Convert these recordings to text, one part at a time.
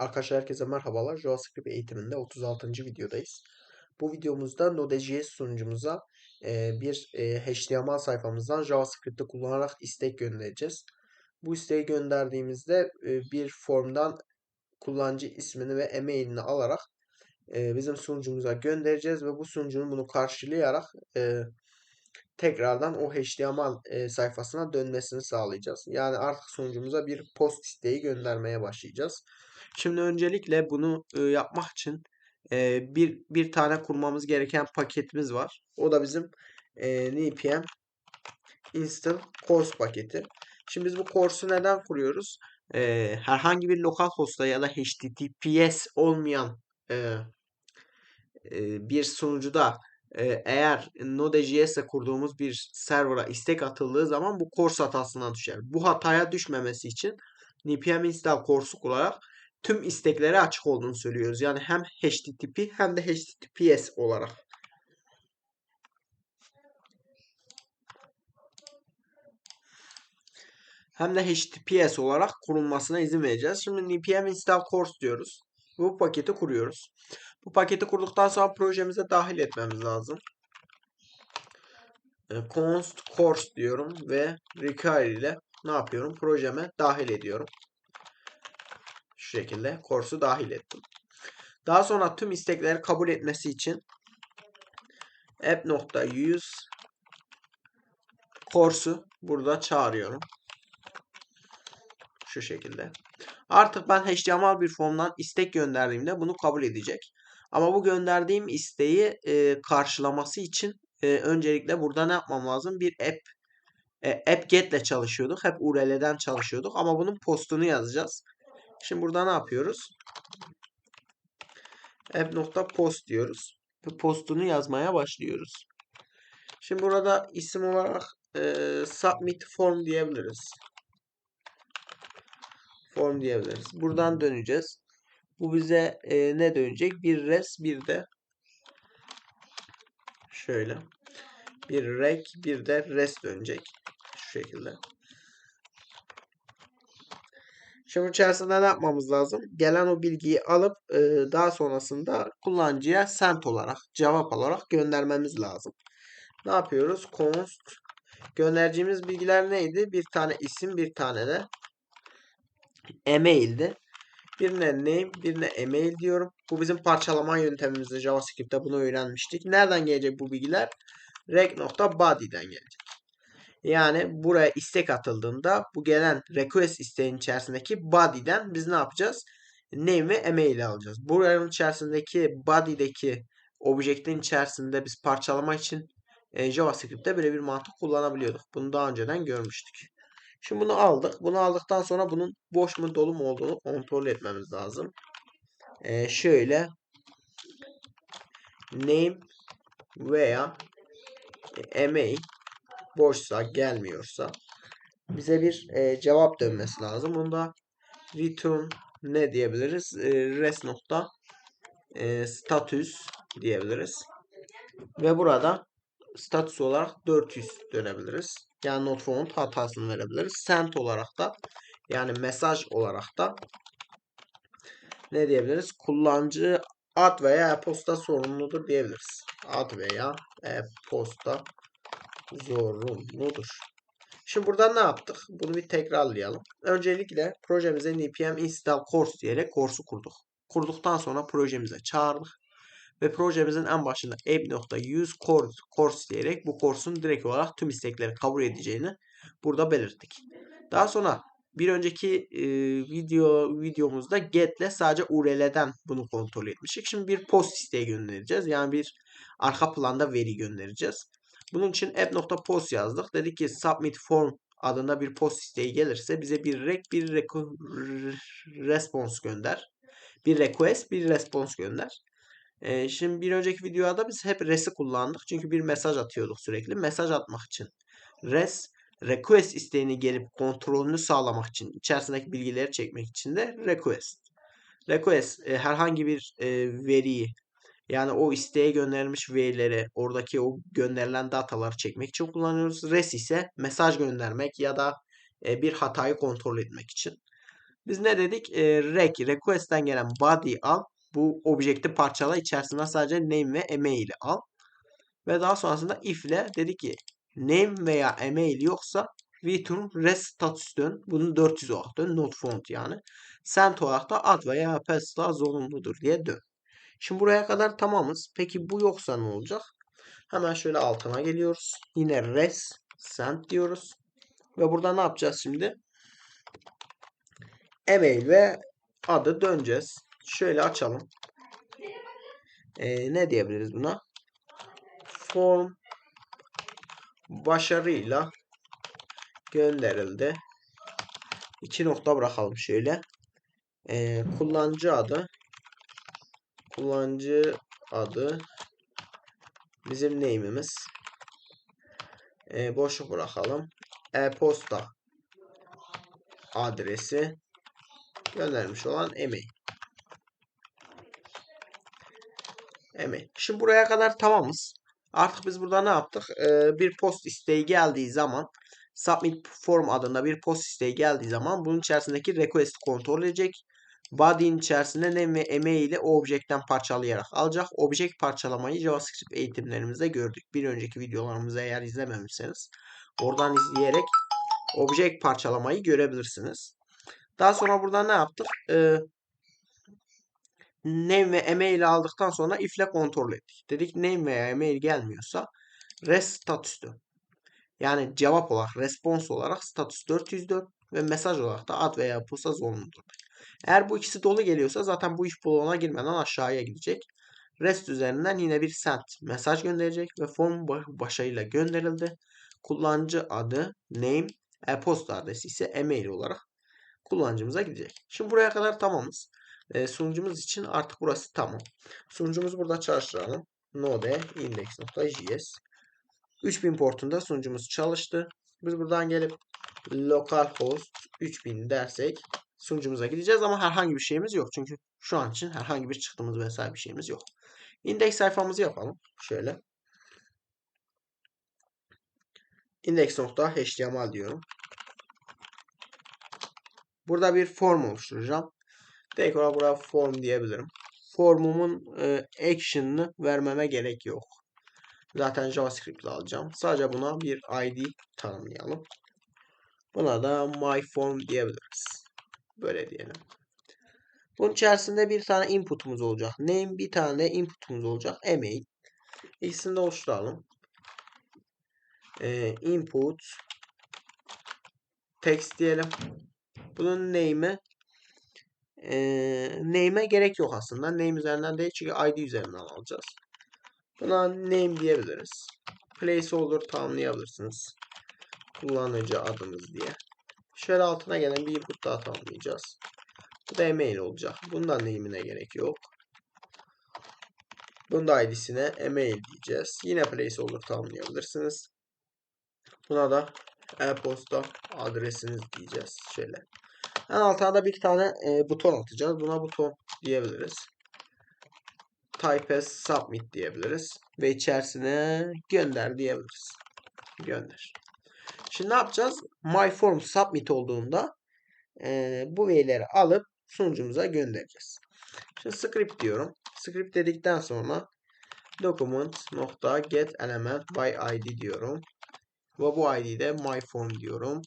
Arkadaşlar herkese merhabalar. JavaScript eğitiminde 36. videodayız. Bu videomuzda Node.js sunucumuza e, bir e, HTML sayfamızdan JavaScript'te kullanarak istek göndereceğiz. Bu isteği gönderdiğimizde e, bir formdan kullanıcı ismini ve e-mailini alarak bizim sunucumuza göndereceğiz ve bu sunucunun bunu karşılayarak tekrardan o HTML e, sayfasına dönmesini sağlayacağız. Yani artık sunucumuza bir post isteği göndermeye başlayacağız. Şimdi öncelikle bunu e, yapmak için e, bir bir tane kurmamız gereken paketimiz var. O da bizim e, npm install course paketi. Şimdi biz bu course'u neden kuruyoruz? Herhangi bir lokal host'a ya da HTTPS olmayan bir sunucuda eğer Node.js'e kurduğumuz bir server'a istek atıldığı zaman bu course hatasına düşer. Bu hataya düşmemesi için npm install course'u kullanarak tüm isteklere açık olduğunu söylüyoruz. Yani hem HTTP hem de HTTPS olarak. Hem de HTTPS olarak kurulmasına izin vereceğiz. Şimdi npm install course diyoruz. Bu paketi kuruyoruz. Bu paketi kurduktan sonra projemize dahil etmemiz lazım. E, const course diyorum ve require ile ne yapıyorum? Projeme dahil ediyorum. Şu şekilde course'u dahil ettim. Daha sonra tüm istekleri kabul etmesi için app.use course'u burada çağırıyorum. Şu şekilde. Artık ben HTML bir formdan istek gönderdiğimde bunu kabul edecek. Ama bu gönderdiğim isteği e, karşılaması için e, öncelikle burada ne yapmam lazım? Bir app e, app-get ile çalışıyorduk. Hep URL'den çalışıyorduk. Ama bunun postunu yazacağız. Şimdi burada ne yapıyoruz? app.post diyoruz. Ve postunu yazmaya başlıyoruz. Şimdi burada isim olarak e, submit form diyebiliriz. Form diyebiliriz. Buradan döneceğiz. Bu bize e, ne dönecek? Bir res bir de şöyle bir rek bir de res dönecek. Şu şekilde. Şimdi içerisinde ne yapmamız lazım? Gelen o bilgiyi alıp e, daha sonrasında kullanıcıya sent olarak, cevap olarak göndermemiz lazım. Ne yapıyoruz? Const göndereceğimiz bilgiler neydi? Bir tane isim, bir tane de e-mail'di. Birine name, birine email diyorum. Bu bizim parçalama yöntemimizde JavaScript'te bunu öğrenmiştik. Nereden gelecek bu bilgiler? rec.body'den gelecek. Yani buraya istek atıldığında bu gelen request isteğin içerisindeki body'den biz ne yapacağız? Name ve email alacağız. Buranın içerisindeki body'deki objektin içerisinde biz parçalama için e, JavaScript'te böyle bir mantık kullanabiliyorduk. Bunu daha önceden görmüştük. Şimdi bunu aldık. Bunu aldıktan sonra bunun boş mu dolu mu olduğunu kontrol etmemiz lazım. Ee, şöyle name veya email boşsa gelmiyorsa bize bir e, cevap dönmesi lazım. Bunda return ne diyebiliriz? E, res nokta e, status diyebiliriz. Ve burada status olarak 400 dönebiliriz. Yani not found hatasını verebiliriz. Sent olarak da yani mesaj olarak da ne diyebiliriz? Kullanıcı ad veya e-posta sorumludur diyebiliriz. Ad veya e-posta zorunludur. Şimdi burada ne yaptık? Bunu bir tekrarlayalım. Öncelikle projemize npm install course diyerek course'u kurduk. Kurduktan sonra projemize çağırdık. Ve projemizin en başında app.use course diyerek bu course'un direkt olarak tüm istekleri kabul edeceğini burada belirttik. Daha sonra bir önceki e, video videomuzda get ile sadece URL'den bunu kontrol etmiştik. Şimdi bir post isteği göndereceğiz. Yani bir arka planda veri göndereceğiz. Bunun için app.post yazdık. Dedik ki submit form adında bir post isteği gelirse bize bir rec bir response gönder. Bir request bir response gönder. Ee, şimdi bir önceki videoda biz hep res'i kullandık. Çünkü bir mesaj atıyorduk sürekli. Mesaj atmak için. Res request isteğini gelip kontrolünü sağlamak için, içerisindeki bilgileri çekmek için de request. Request e, herhangi bir e, veriyi yani o isteğe gönderilmiş verileri, oradaki o gönderilen dataları çekmek için kullanıyoruz. Res ise mesaj göndermek ya da e, bir hatayı kontrol etmek için. Biz ne dedik? E, rec, request'ten gelen body al. Bu objekti parçala. içerisinde sadece name ve email'i al. Ve daha sonrasında if ile dedi ki name veya email yoksa return rest status dön. Bunu 400 olarak dön. Not found yani. Send olarak da ad veya pasta zorunludur diye dön. Şimdi buraya kadar tamamız. Peki bu yoksa ne olacak? Hemen şöyle altına geliyoruz. Yine res send diyoruz. Ve burada ne yapacağız şimdi? Email ve adı döneceğiz. Şöyle açalım. Ee, ne diyebiliriz buna? Form başarıyla gönderildi. İki nokta bırakalım şöyle. Ee, kullanıcı adı kullanıcı adı bizim name'imiz. Ee, boşluk bırakalım. E-posta adresi göndermiş olan email. Email. Şimdi buraya kadar tamamız. Artık biz burada ne yaptık? Ee, bir post isteği geldiği zaman submit form adında bir post isteği geldiği zaman bunun içerisindeki request kontrol edecek. Body'nin içerisinde name ve email'i o objektten parçalayarak alacak. Object parçalamayı JavaScript eğitimlerimizde gördük. Bir önceki videolarımızı eğer izlememişseniz oradan izleyerek object parçalamayı görebilirsiniz. Daha sonra burada ne yaptık? Ee, name ve email aldıktan sonra if ile kontrol ettik. Dedik name veya email gelmiyorsa rest statüsü. Yani cevap olarak, response olarak status 404 ve mesaj olarak da ad veya posta zorunludur. Eğer bu ikisi dolu geliyorsa zaten bu if bloğuna girmeden aşağıya gidecek. REST üzerinden yine bir send mesaj gönderecek ve form başarıyla gönderildi. Kullanıcı adı, name, e-posta adresi ise email olarak kullanıcımıza gidecek. Şimdi buraya kadar tamamız. Sunucumuz için artık burası tamam. Sunucumuzu burada çalıştıralım. node index.js 3000 portunda sunucumuz çalıştı. Biz buradan gelip localhost 3000 dersek sunucumuza gideceğiz ama herhangi bir şeyimiz yok. Çünkü şu an için herhangi bir çıktığımız vesaire bir şeyimiz yok. İndeks sayfamızı yapalım. Şöyle. index.html diyorum. Burada bir form oluşturacağım. Direkt olarak form diyebilirim. Formumun e, action'ını vermeme gerek yok. Zaten JavaScript alacağım. Sadece buna bir ID tanımlayalım. Buna da my form diyebiliriz. Böyle diyelim. Bunun içerisinde bir tane input'umuz olacak. Name bir tane input'umuz olacak. Email. İkisini de oluşturalım. Ee, input text diyelim. Bunun name'i name'e gerek yok aslında. Name üzerinden değil çünkü ID üzerinden alacağız. Buna name diyebiliriz. Placeholder tamamlayabilirsiniz. Kullanıcı adımız diye. Şöyle altına gelen bir input daha tamamlayacağız. Bu da email olacak. Bundan name'ine gerek yok. Bunda id'sine email diyeceğiz. Yine placeholder tamamlayabilirsiniz. Buna da e-posta adresiniz diyeceğiz. Şöyle. En altına da bir tane e, buton atacağız. Buna buton diyebiliriz. Type as submit diyebiliriz. Ve içerisine gönder diyebiliriz. Gönder. Şimdi ne yapacağız? My form submit olduğunda e, bu verileri alıp sunucumuza göndereceğiz. Şimdi script diyorum. Script dedikten sonra document nokta get element by id diyorum. Ve bu id'de my form diyorum.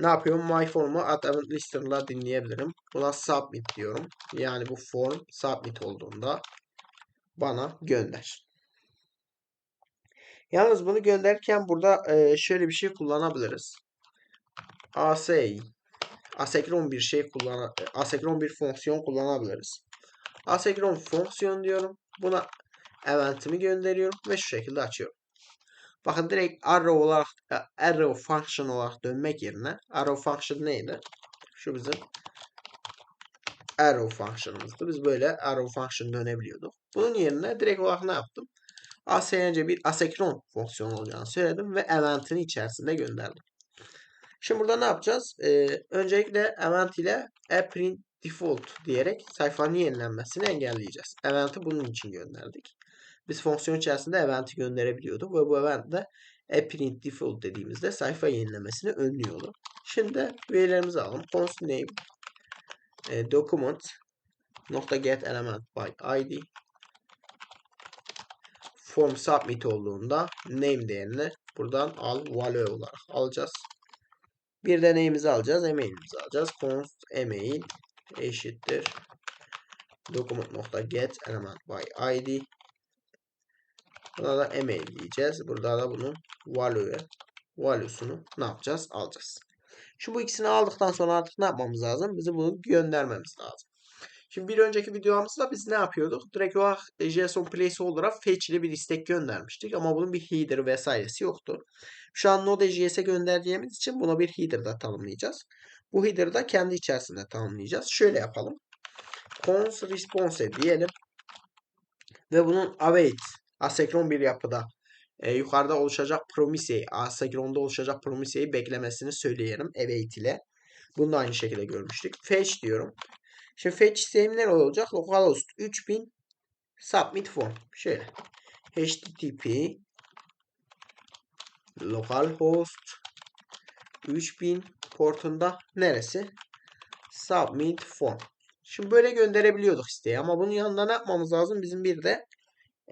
Ne yapıyorum? My form'u at event lister'la dinleyebilirim. Buna submit diyorum. Yani bu form submit olduğunda bana gönder. Yalnız bunu gönderirken burada e, şöyle bir şey kullanabiliriz. ASI asenkron bir şey kullan asenkron bir fonksiyon kullanabiliriz. Asenkron fonksiyon diyorum. Buna eventimi gönderiyorum ve şu şekilde açıyorum. Bakın direkt arrow olarak arrow function olarak dönmek yerine arrow function neydi? Şu bizim arrow function'ımızdı. Biz böyle arrow function dönebiliyorduk. Bunun yerine direkt olarak ne yaptım? ASNC bir asenkron fonksiyon olacağını söyledim ve eventini içerisinde gönderdim. Şimdi burada ne yapacağız? Ee, öncelikle event ile print default diyerek sayfanın yenilenmesini engelleyeceğiz. Event'i bunun için gönderdik. Biz fonksiyon içerisinde event'i gönderebiliyorduk ve bu event de print default dediğimizde sayfa yenilemesini önlüyordu. Şimdi verilerimizi alalım. Const name e, document nokta get element by id form submit olduğunda name değerini buradan al value olarak alacağız. Bir de neyimizi alacağız? Email'imizi alacağız. const email eşittir document nokta get element by id Buna da email diyeceğiz. Burada da bunun value value'sunu ne yapacağız? Alacağız. Şu bu ikisini aldıktan sonra artık ne yapmamız lazım? Bizi bunu göndermemiz lazım. Şimdi bir önceki videomuzda biz ne yapıyorduk? Direkt olarak JSON placeholder'a fetch ile bir istek göndermiştik. Ama bunun bir header vesairesi yoktu. Şu an Node.js'e gönderdiğimiz için buna bir header da tanımlayacağız. Bu header'ı da kendi içerisinde tanımlayacağız. Şöyle yapalım. cons response diyelim. Ve bunun await asenkron bir yapıda e, yukarıda oluşacak promise'yi, asenkronda oluşacak promise'yi beklemesini söyleyelim await ile. Bunu da aynı şekilde görmüştük. Fetch diyorum. Şimdi fetch isteğimler olacak. Localhost 3000 submit form. Şöyle. http localhost 3000 portunda neresi? Submit form. Şimdi böyle gönderebiliyorduk isteği ama bunun yanında ne yapmamız lazım? Bizim bir de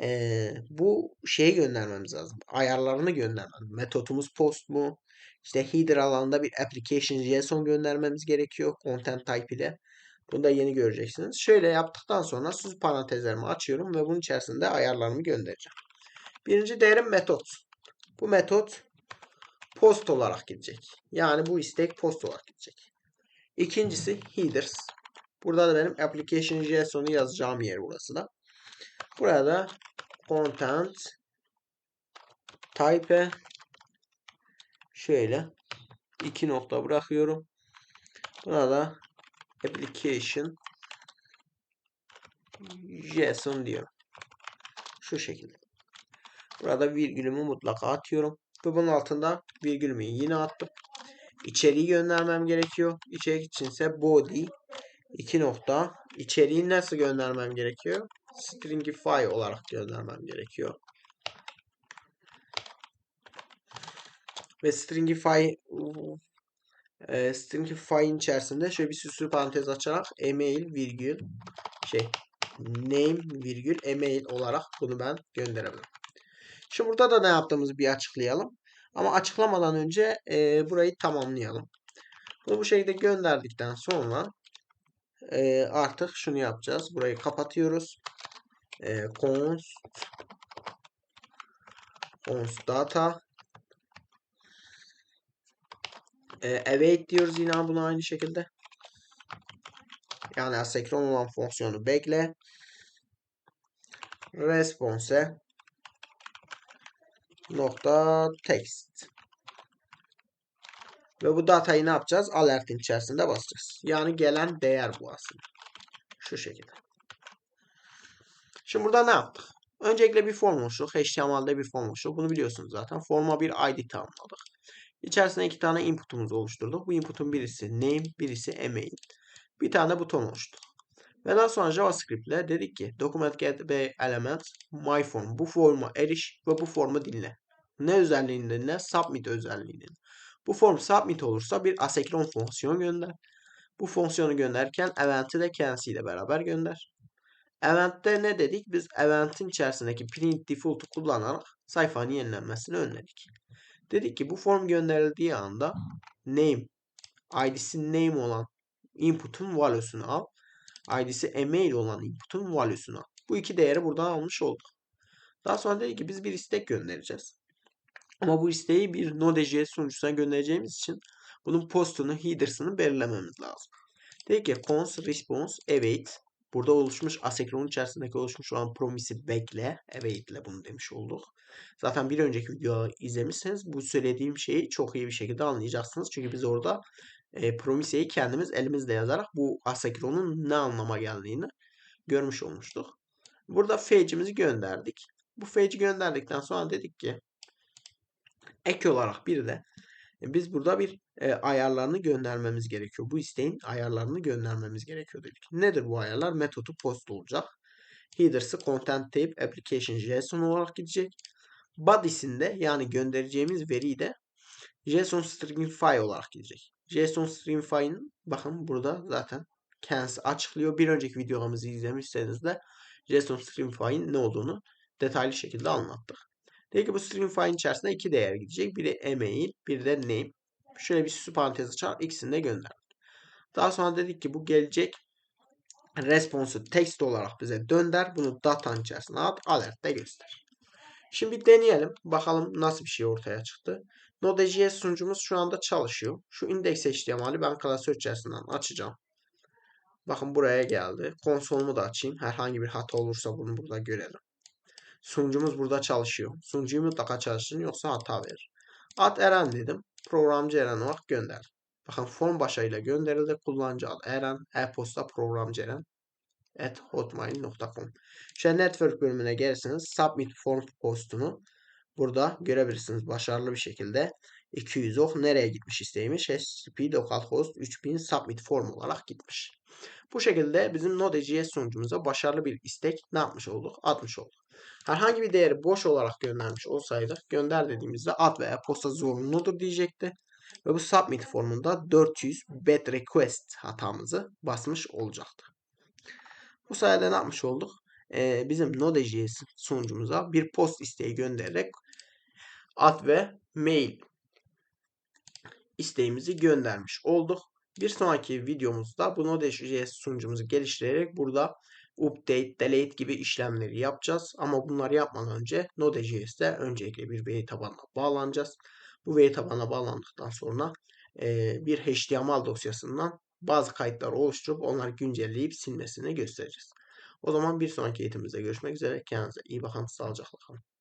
ee, bu şeyi göndermemiz lazım. Ayarlarını göndermemiz. Metodumuz post mu? İşte header alanında bir application JSON göndermemiz gerekiyor. Content type ile. Bunu da yeni göreceksiniz. Şöyle yaptıktan sonra sus parantezlerimi açıyorum ve bunun içerisinde ayarlarımı göndereceğim. Birinci değerim metot. Bu metot post olarak gidecek. Yani bu istek post olarak gidecek. İkincisi headers. Burada da benim application JSON'u yazacağım yer burası da. Burada content type şöyle iki nokta bırakıyorum. Buna da application JSON diyorum. Şu şekilde. Burada virgülümü mutlaka atıyorum. Ve bunun altında virgülümü yine attım. İçeriği göndermem gerekiyor. İçerik içinse body iki nokta. İçeriği nasıl göndermem gerekiyor? Stringify olarak göndermem gerekiyor. Ve Stringify e, Stringify'in içerisinde şöyle bir süslü parantez açarak email virgül şey name virgül email olarak bunu ben gönderebilirim. Şimdi burada da ne yaptığımızı bir açıklayalım. Ama açıklamadan önce e, burayı tamamlayalım. Bunu bu şekilde gönderdikten sonra e, artık şunu yapacağız. Burayı kapatıyoruz. E, const const data e, await diyoruz yine bunu aynı şekilde. Yani asenkron olan fonksiyonu bekle. Response nokta text. Ve bu datayı ne yapacağız? Alertin içerisinde basacağız. Yani gelen değer bu aslında. Şu şekilde. Şimdi burada ne yaptık? Öncelikle bir form oluşturduk. HTML'de bir form oluşturduk. Bunu biliyorsunuz zaten. Forma bir ID tanımladık. İçerisine iki tane input'umuzu oluşturduk. Bu input'un birisi name, birisi email. Bir tane buton oluştu. Ve daha sonra JavaScript ile dedik ki document get by element my form. Bu forma eriş ve bu formu dinle. Ne özelliğini dinle? Submit özelliğini. Bu form submit olursa bir asenkron fonksiyon gönder. Bu fonksiyonu gönderirken event'i de kendisiyle beraber gönder. Event'te ne dedik? Biz event'in içerisindeki print default'u kullanarak sayfanın yenilenmesini önledik. Dedik ki bu form gönderildiği anda name id'si name olan input'un value'sunu al. id'si email olan input'un value'sunu al. Bu iki değeri buradan almış olduk. Daha sonra dedik ki biz bir istek göndereceğiz. Ama bu isteği bir Node.js sunucusuna göndereceğimiz için bunun postunu, header'sını belirlememiz lazım. Dedik ki cons response await Burada oluşmuş asenkronun içerisindeki oluşmuş olan promise'i bekle. Await ile bunu demiş olduk. Zaten bir önceki videoyu izlemişseniz bu söylediğim şeyi çok iyi bir şekilde anlayacaksınız. Çünkü biz orada e, promise'yi kendimiz elimizle yazarak bu asenkronun ne anlama geldiğini görmüş olmuştuk. Burada fetch'imizi gönderdik. Bu fetch'i gönderdikten sonra dedik ki ek olarak bir de biz burada bir e, ayarlarını göndermemiz gerekiyor. Bu isteğin ayarlarını göndermemiz gerekiyor dedik. Nedir bu ayarlar? Metodu post olacak. Headers'ı content type application JSON olarak gidecek. Body'sinde yani göndereceğimiz veriyi de JSON stringify olarak gidecek. JSON stringify'ın bakın burada zaten kendisi açıklıyor. Bir önceki videolarımızı izlemişseniz de JSON Streamify'in ne olduğunu detaylı şekilde anlattık. Dedi ki bu Streamify'in içerisinde iki değer gidecek. Biri email, biri de name. Şöyle bir süs parantez açar. ikisini de gönder. Daha sonra dedik ki bu gelecek response'u text olarak bize dönder. Bunu datan içerisine at. Alert'te göster. Şimdi bir deneyelim. Bakalım nasıl bir şey ortaya çıktı. Node.js sunucumuz şu anda çalışıyor. Şu index HTML'i ben klasör içerisinden açacağım. Bakın buraya geldi. Konsolumu da açayım. Herhangi bir hata olursa bunu burada görelim. Sunucumuz burada çalışıyor. Sunucuyu mutlaka çalıştırın yoksa hata verir. Ad Eren dedim. Programcı Eren olarak gönder. Bakın form başarıyla gönderildi. Kullanıcı adı Eren. E-posta programcı Eren at hotmail.com Şöyle network bölümüne gelirseniz submit form postunu burada görebilirsiniz. Başarılı bir şekilde 200 ok nereye gitmiş isteğimiz? HTTP localhost 3000 submit form olarak gitmiş. Bu şekilde bizim Node.js sunucumuza başarılı bir istek ne yapmış olduk? Atmış olduk. Herhangi bir değeri boş olarak göndermiş olsaydı gönder dediğimizde ad veya posta zorunludur diyecekti. Ve bu submit formunda 400 bad request hatamızı basmış olacaktı. Bu sayede ne yapmış olduk? Ee, bizim Node.js sunucumuza bir post isteği göndererek ad ve mail isteğimizi göndermiş olduk. Bir sonraki videomuzda bu Node.js sunucumuzu geliştirerek burada update, delete gibi işlemleri yapacağız. Ama bunları yapmadan önce Node.js'te öncelikle bir veri tabanına bağlanacağız. Bu veri tabanına bağlandıktan sonra e, bir HTML dosyasından bazı kayıtlar oluşturup onları güncelleyip silmesini göstereceğiz. O zaman bir sonraki eğitimimizde görüşmek üzere. Kendinize iyi bakın. Sağlıcakla kalın.